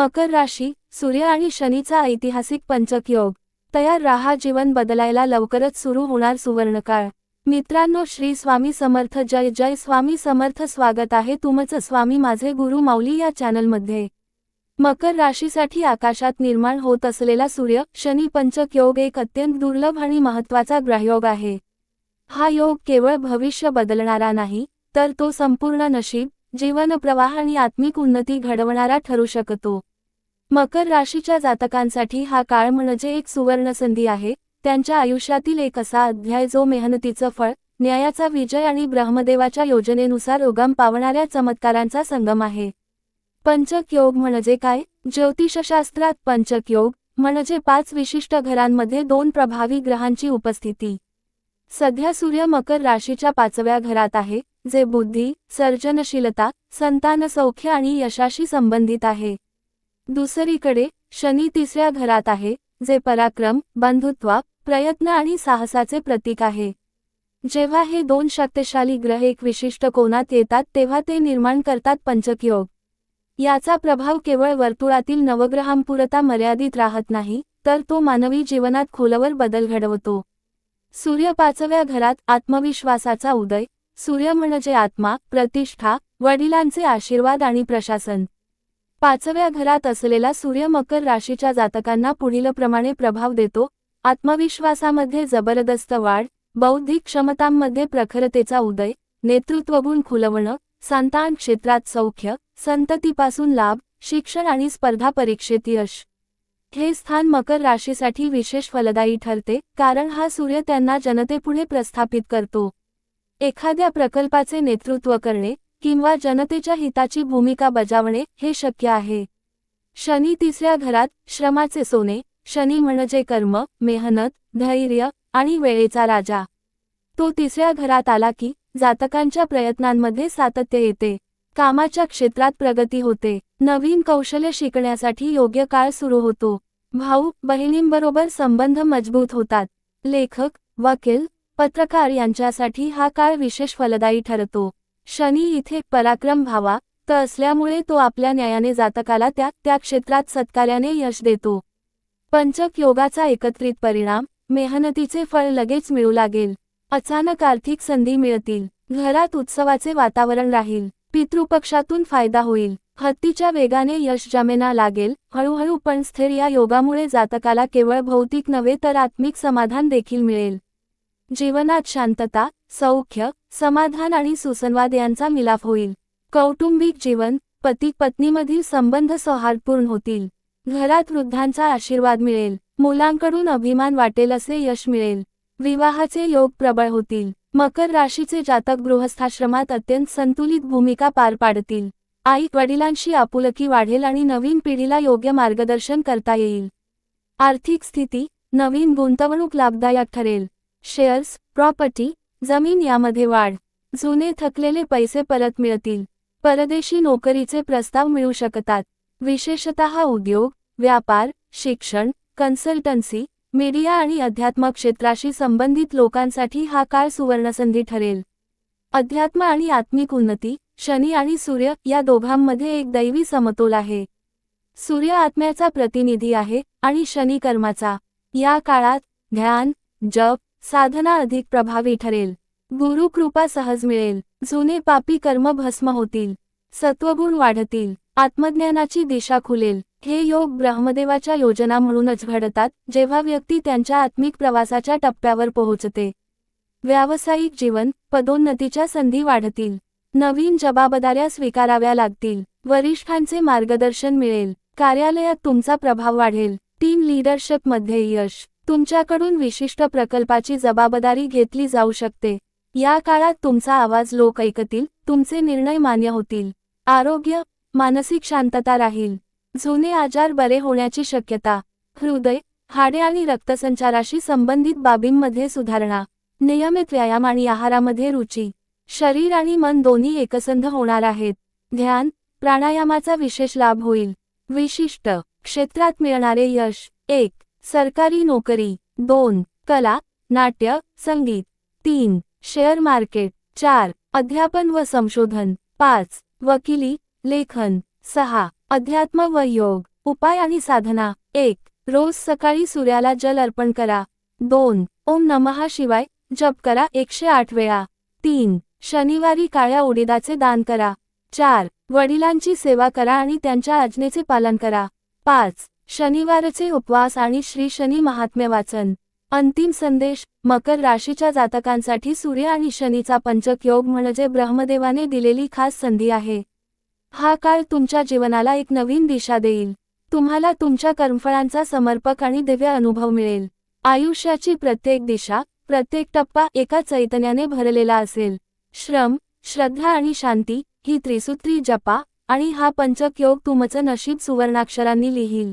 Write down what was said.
मकर राशी सूर्य आणि शनीचा ऐतिहासिक पंचक योग तयार राहा जीवन बदलायला लवकरच सुरू होणार सुवर्णकाळ. मित्रांनो श्री स्वामी समर्थ जय जय स्वामी समर्थ स्वागत आहे तुमचं स्वामी माझे गुरु माऊली या चॅनलमध्ये. मकर राशीसाठी आकाशात निर्माण होत असलेला सूर्य शनी पंचक योग एक अत्यंत दुर्लभ आणि महत्त्वाचा ग्रहयोग आहे. हा योग केवळ भविष्य बदलणारा नाही तर तो संपूर्ण नशीब जीवन प्रवाह आणि आत्मिक उन्नती घडवणारा ठरू शकतो. मकर राशीच्या जातकांसाठी हा काळ म्हणजे एक सुवर्णसंधी आहे. त्यांच्या आयुष्यातील एक असा अध्याय जो मेहनतीचं फळ न्यायाचा विजय आणि ब्रह्मदेवाच्या योजनेनुसार उगम पावणाऱ्या चमत्कारांचा संगम आहे. पंचक योग म्हणजे काय? ज्योतिषशास्त्रात पंचक योग म्हणजे पाच विशिष्ट घरांमध्ये दोन प्रभावी ग्रहांची उपस्थिती. सध्या सूर्य मकर राशीच्या पाचव्या घरात आहे जे बुद्धी सर्जनशीलता संतान सौख्य आणि यशाशी संबंधित आहे. दुसरीकडे शनी तिसऱ्या घरात आहे जे पराक्रम बंधुत्व प्रयत्न आणि साहसाचे प्रतीक आहे. जेव्हा हे दोन शक्तिशाली ग्रह एक विशिष्ट कोनात येतात तेव्हा ते निर्माण करतात पंचकयोग. याचा प्रभाव केवळ वर्तुळातील नवग्रहांपुरता मर्यादित राहत नाही तर तो मानवी जीवनात खोलवर बदल घडवतो. सूर्य पाचव्या घरात आत्मविश्वासाचा उदय सूर्य म्हणजे आत्मा प्रतिष्ठा वडिलांचे आशीर्वाद आणि प्रशासन. पाचव्या घरात असलेला सूर्य मकर राशीच्या जातकांना पुढीलप्रमाणे प्रभाव देतो. आत्मविश्वासामध्ये जबरदस्त वाढ बौद्धिक क्षमतांमध्ये प्रखरतेचा उदय नेतृत्वगुण खुलवणं संतान क्षेत्रात सौख्य संततीपासून लाभ शिक्षण आणि स्पर्धा परीक्षेत यश. हे स्थान मकर राशीसाठी विशेष फलदायी ठरते कारण हा सूर्य त्यांना जनतेपुढे प्रस्थापित करतो. एखाद्या प्रकल्पाचे नेतृत्व करणे किंवा जनतेच्या हिताची भूमिका बजावणे हे शक्य आहे. शनी तिसऱ्या घरात श्रमाचे सोने शनी म्हणजे कर्म मेहनत धैर्य आणि वेळेचा राजा. तो तिसऱ्या घरात आला की जातकांच्या प्रयत्नांमध्ये सातत्य येते. कामाच्या क्षेत्रात प्रगती होते. नवीन कौशल्य शिकण्यासाठी योग्य काळ सुरू होतो. भाऊ बहिणींबरोबर संबंध मजबूत होतात. लेखक वकील पत्रकार यांच्यासाठी हा काळ विशेष फलदायी ठरतो. शनी इथे पराक्रम भावा त असल्यामुळे तो आपल्या न्यायाने जातकाला त्या त्या क्षेत्रात सत्कार्याने यश देतो. पंचक योगाचा एकत्रित परिणाम मेहनतीचे फळ लगेच मिळू लागेल. अचानक आर्थिक संधी मिळतील. घरात उत्सवाचे वातावरण राहील. पितृपक्षातून फायदा होईल. हत्तीच्या वेगाने यश जमेना लागेल. हळूहळू पण स्थिर या योगामुळे जातकाला केवळ भौतिक नव्हे तर आत्मिक समाधान देखील मिळेल. जीवनात शांतता सौख्य समाधान आणि सुसंवाद यांचा मिलाफ होईल. कौटुंबिक जीवन पती पत्नीमधील संबंध सौहार्दपूर्ण होतील. घरात वृद्धांचा आशीर्वाद मिळेल. मुलांकडून अभिमान वाटेल असे यश मिळेल. विवाहाचे योग प्रबळ होतील. मकर राशीचे जातक गृहस्थाश्रमात अत्यंत संतुलित भूमिका पार पाडतील. आई वडिलांशी आपुलकी वाढेल आणि नवीन पिढीला योग्य मार्गदर्शन करता येईल. आर्थिक स्थिती नवीन गुंतवणूक लाभदायक ठरेल. शेअर्स प्रॉपर्टी जमीन यामध्ये वाढ. जुने थकलेले पैसे परत मिळतील. परदेशी नोकरीचे प्रस्ताव मिळू शकतात. विशेषतः उद्योग व्यापार शिक्षण कन्सल्टन्सी मीडिया आणि अध्यात्म क्षेत्राशी संबंधित लोकांसाठी हा काळ सुवर्णसंधी ठरेल. अध्यात्म आणि आत्मिक उन्नती शनी आणि सूर्य या दोघांमध्ये एक दैवी समतोल आहे. सूर्य आत्म्याचा प्रतिनिधी आहे आणि शनी कर्माचा. या काळात ध्यान जप साधना अधिक प्रभावी ठरेल. गुरुकृपा सहज मिळेल. जुने पापी कर्म भस्म होतील. सत्वगुण वाढतील. आत्मज्ञानाची दिशा खुलेल. हे योग ब्रह्मदेवाच्या योजना म्हणूनच घडतात जेव्हा व्यक्ती त्यांच्या आत्मिक प्रवासाच्या टप्प्यावर पोहोचते. व्यावसायिक जीवन पदोन्नतीच्या संधी वाढतील. नवीन जबाबदाऱ्या स्वीकाराव्या लागतील. वरिष्ठांचे मार्गदर्शन मिळेल. कार्यालयात तुमचा प्रभाव वाढेल. टीम लीडरशिपमध्ये यश. तुमच्याकडून विशिष्ट प्रकल्पाची जबाबदारी घेतली जाऊ शकते. या काळात तुमचा आवाज लोक ऐकतील तुमचे निर्णय मान्य होतील. आरोग्य मानसिक शांतता राहील. जुने आजार बरे होण्याची शक्यता. हृदय हाडे आणि रक्तसंचाराशी संबंधित बाबींमध्ये सुधारणा. नियमित व्यायाम आणि आहारामध्ये रुची. शरीर आणि मन दोन्ही एकसंध होणार आहेत. ध्यान प्राणायामाचा विशेष लाभ होईल. विशिष्ट क्षेत्रात मिळणारे यश. एक सरकारी नोकरी दोन कला नाट्य संगीत तीन शेअर मार्केट चार अध्यापन व संशोधन पाच वकिली लेखन सहा अध्यात्म व योग उपाय आणि साधना एक रोज सकाळी सूर्याला जल अर्पण करा दोन ओम नमहा शिवाय जप करा एकशे आठ वेळा तीन शनिवारी काळ्या उडीदाचे दान करा चार वडिलांची सेवा करा आणि त्यांच्या आज्ञेचे पालन करा पाच शनिवारचे उपवास आणि श्री शनी महात्म्य वाचन. अंतिम संदेश मकर राशीच्या जातकांसाठी सूर्य आणि शनीचा पंचक योग म्हणजे ब्रह्मदेवाने दिलेली खास संधी आहे. हा काळ तुमच्या जीवनाला एक नवीन दिशा देईल. तुम्हाला तुमच्या कर्मफळांचा समर्पक आणि दिव्य अनुभव मिळेल. आयुष्याची प्रत्येक दिशा प्रत्येक टप्पा एका चैतन्याने भरलेला असेल. श्रम श्रद्धा आणि शांती ही त्रिसूत्री जपा आणि हा पंचक योग तुमचं नशीब सुवर्णाक्षरांनी लिहील.